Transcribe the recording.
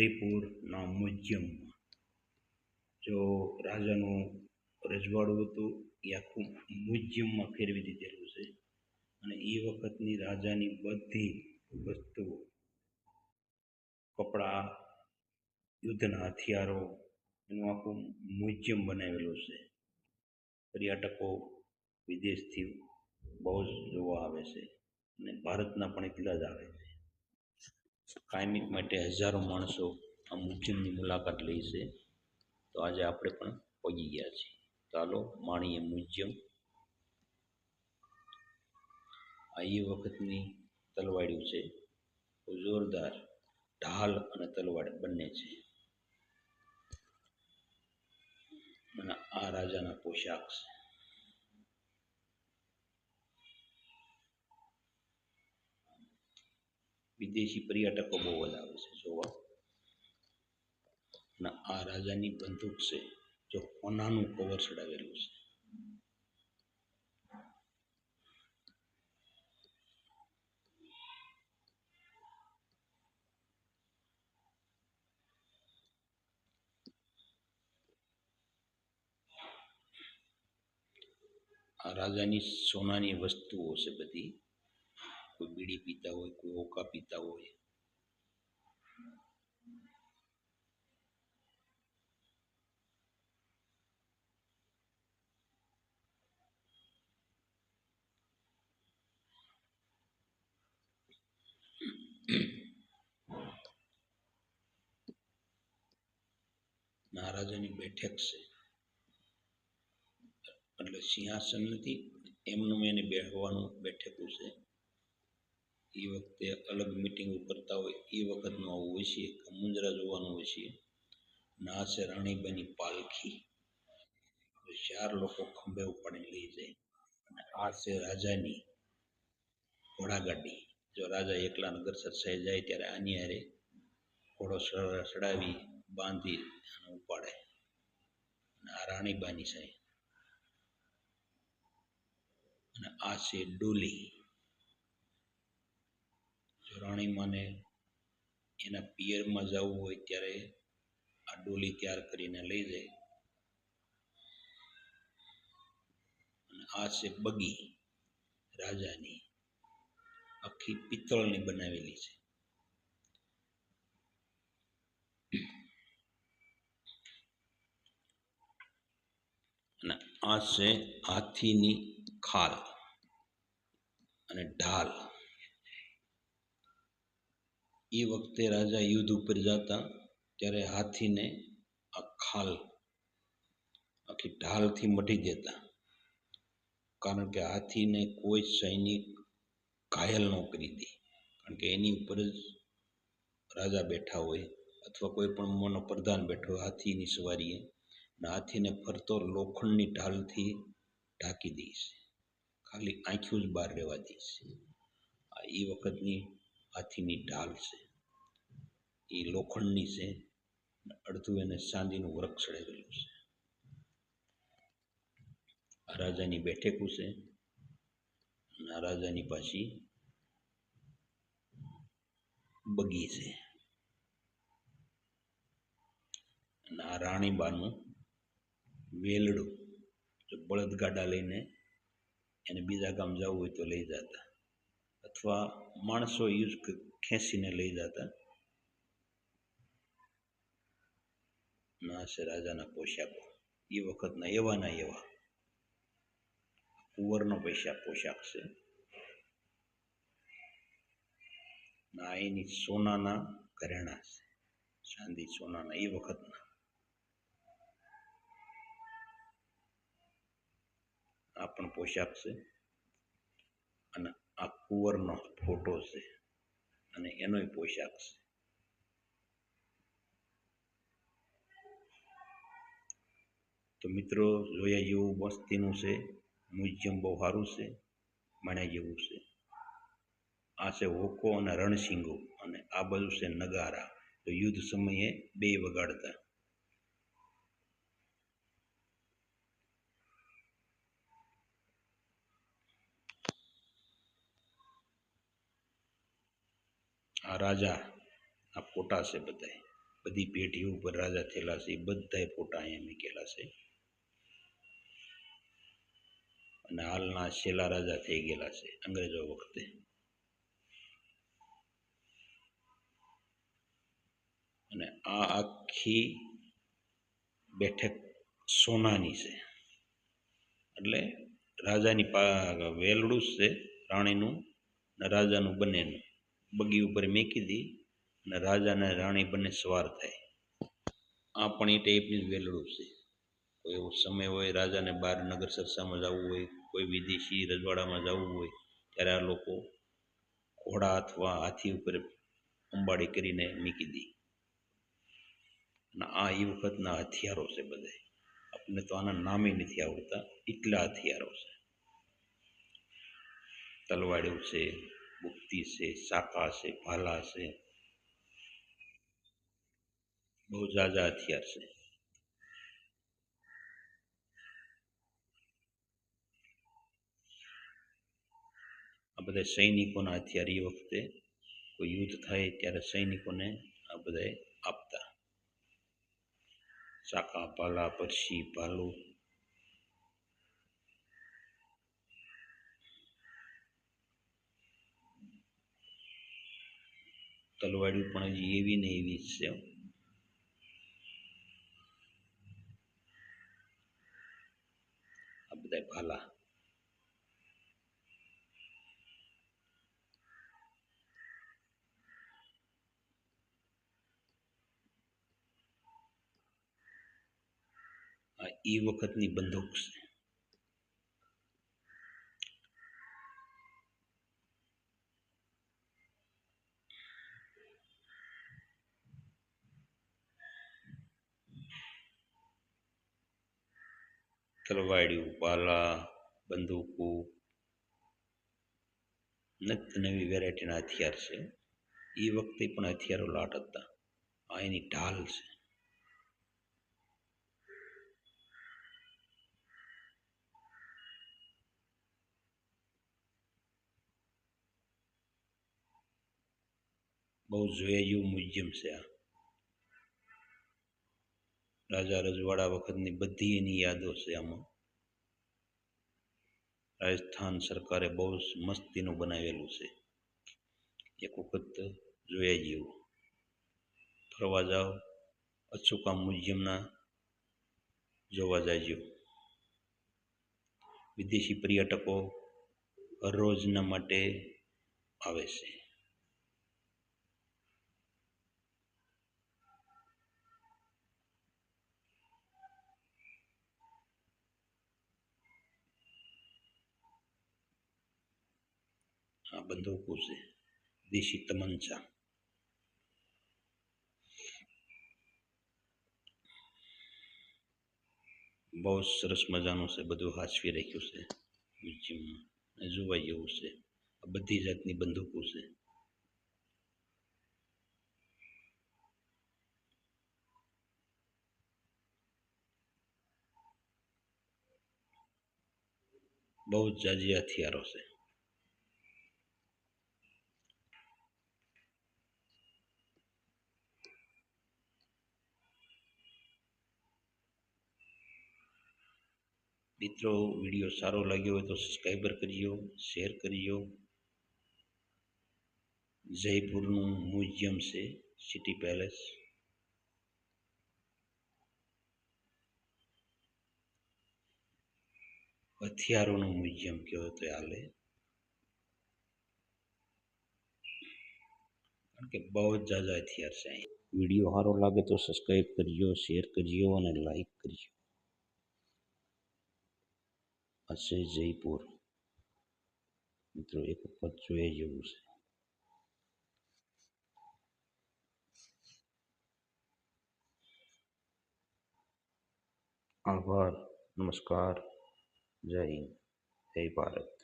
જયપુરના મ્યુઝિયમમાં જો રાજાનું રજવાડું હતું, એ આખું મ્યુઝિયમમાં ફેરવી દીધેલું છે. અને એ વખતની રાજાની બધી વસ્તુઓ કપડાં, યુદ્ધના હથિયારો, એનું આખું મ્યુઝિયમ બનાવેલું છે. પર્યટકો વિદેશથી બહુ જ જોવા આવે છે અને ભારતના પણ એટલા જ આવે છે. કાયમિક માટે હજારો માણસો આ મ્યુઝિયમની મુલાકાત લે છે. તો આજે આપણે પણ પહોંચી ગયા છીએ. ચાલો માણીએ મ્યુઝિયમ. આ એ વખતની તલવાડ્યું છે. જોરદાર ઢાલ અને તલવાડ બંને છે. અને આ રાજાના પોશાક છે. વિદેશી પર્યટકો બહુ આવે છે, જોવા. અને આ રાજાની બંદૂક છે, જો હોનાનું કવર ચડાવેલું છે. આ રાજાની સોનાની વસ્તુઓ છે બધી. કોઈ બીડી પીતા હોય, કોઈ ઓકા પીતા હોય. મહારાજાની બેઠક છે. એટલે સિંહાસન નથી, એમનું એને બેસવાનું બેઠકું છે. એ વખતે અલગ મિટિંગો કરતા હોય એ વખતનું આવું હોય છે મુંજરા જોવાનું હોય છે. અને આ છે પાલખી. ચાર લોકો ખંભે ઉપાડીને લઈ જાય. અને આ છે રાજાની ઘોડાગાડી. જો રાજા એકલા નગર સરસાઈ જાય ત્યારે આની હારે ઘોડો ચડાવી બાંધી અને ઉપાડે. અને આ રાણીબાની છે અને આ છે ડોલી. રાણીમાને એના પિયરમાં જવું હોય ત્યારે આ ડોલી તૈયાર કરીને લઈ જાય. અને આ છે બગી રાજાની આખી પિત્તળની બનાવેલી છે. અને આ છે હાથીની ખાલ અને ઢાલ. એ વખતે રાજા યુદ્ધ ઉપર જતા, ત્યારે હાથીને આ ખાલ, આખી ઢાલથી મઢી દેતા. કારણ કે હાથીને કોઈ સૈનિક ઘાયલ ન કરી દે. કારણ કે એની ઉપર જ રાજા બેઠા હોય અથવા કોઈ પણ મોનો પ્રધાન બેઠો હોય, હાથીની સવારીએ. અને હાથીને ફરતો લોખંડની ઢાલથી ઢાંકી દઈશ ખાલી આંખ્યું જ બહાર રહેવા દઈશ આ એ વખતની હાથીની ઢાલ છે. એ લોખંડની છે. અડધું એને ચાંદીનું વૃક્ષ ચડાવેલું છે. આ રાજાની બેઠકું છે. અને આ રાજાની પાછી બગી છે. અને આ રાણીબાનું વેલડું બળદગાડા લઈને એને બીજા ગામ જવું હોય તો લઈ જતા. અથવા માણસો યુઝ ખેંચીને લઈ જતા. ના છે રાજાના પોશાકો. એ વખતના એવાના એવા. કુંવરનો પૈસા પોશાક છે. ના, એની સોનાના ઘરેણા છે. ચાંદી સોનાના એ વખતના. આ પણ પોશાક છે. અને આ કુંવરનો ફોટો છે અને એનોય પોશાક છે. તો મિત્રો, જોયા જેવું વસ્તીનું છે, મ્યુઝિયમ બહુ સારું છે, માણ્યા જેવું છે. આ છે હોકો અને રણસિંગો અને આ બાજુ છે નગારા. તો યુદ્ધ સમયે બે વગાડતા. રાજા, આ ફોટા છે બધાય. બધી પેઢીઓ ઉપર રાજા થયેલા છે, એ બધાય ફોટા અહીંયા મૂકેલા છે. અને હાલના છેલ્લા રાજા થઈ ગયેલા છે, અંગ્રેજો વખતે. અને આ આખી બેઠક સોનાની છે. એટલે રાજાની પા, વેલડું છે, રાણીનું ને રાજાનું બંનેનું. બગી ઉપર મેકી દી અને રાજા અને રાણી બંને સવાર થાય. આ પણ એ ટાઈપની જ વેલડું છે. કોઈ એવો સમય હોય રાજાને બહાર નગર સરસામાં જવું હોય, કોઈ વિદેશી રજવાડામાં જવું હોય, ત્યારે આ લોકો ઘોડા અથવા હાથી ઉપર અંબાડી કરીને મૂકી દી. અને આ એ વખતના હથિયારો છે બધા આપણને તો આના નામે નથી આવડતા, એટલા હથિયારો છે. તલવાડ્યું છે બુક્તિ છે શાખા છે ભાલા છે બહુ ઝાઝા હથિયાર છે આ બધા સૈનિકોના હથિયાર એ વખતે કોઈ યુદ્ધ થાય ત્યારે સૈનિકોને આ બધા આપતા શાખા પાલા પરસી ભાલું તલવાડી પણ એવી ને એવી જ છે. આ બધા ભાલા. આ એ વખતની બંદૂક છે. તલવાડિયું, પાલા, બંદૂકો નિત નવી વેરાયટીના હથિયાર છે. એ વખતે પણ હથિયારો લાટ હતા. આ એની ઢાલ છે. બહુ જોયા જેવું મ્યુઝિયમ છે આ. રાજા રજવાડા વખતની બધી એની યાદો છે આમાં. રાજસ્થાન સરકારે બહુ મસ્તીનું બનાવેલું છે. એક વખત જોયા જેવું. ફરવા જાઓ, અચુકા મ્યુઝિયમના જોવા જાજો. વિદેશી પર્યટકો હરરોજના માટે આવે છે. આ બંદૂકો છે દેશી તમંચા બહુ સરસ મજાનું છે બધું હાચવી રાખ્યું છે મ્યુઝિયમમાં જોવા જેવું છે આ બધી જાતની બંદૂકો છે બહુ જ જાજી હથિયારો છે મિત્રો, વીડિયો સારો લાગ્યો હોય તો સબસ્ક્રાઈબર કરજો શેર કરજો. જયપુરનું મ્યુઝિયમ છે, સિટી પેલેસ. હથિયારોનું મ્યુઝિયમ કહેવો તો હાલે? કારણ કે બહુ જ ઝાઝા હથિયાર છે અહીં. વીડિયો સારો લાગે તો સબસ્ક્રાઈબ કરજો શેર કરજો અને લાઈક કરજો. છે જયપુર. મિત્રો એક વખત જોઈએ જેવું છે. આભાર નમસ્કાર જય હિન્દ જય ભારત.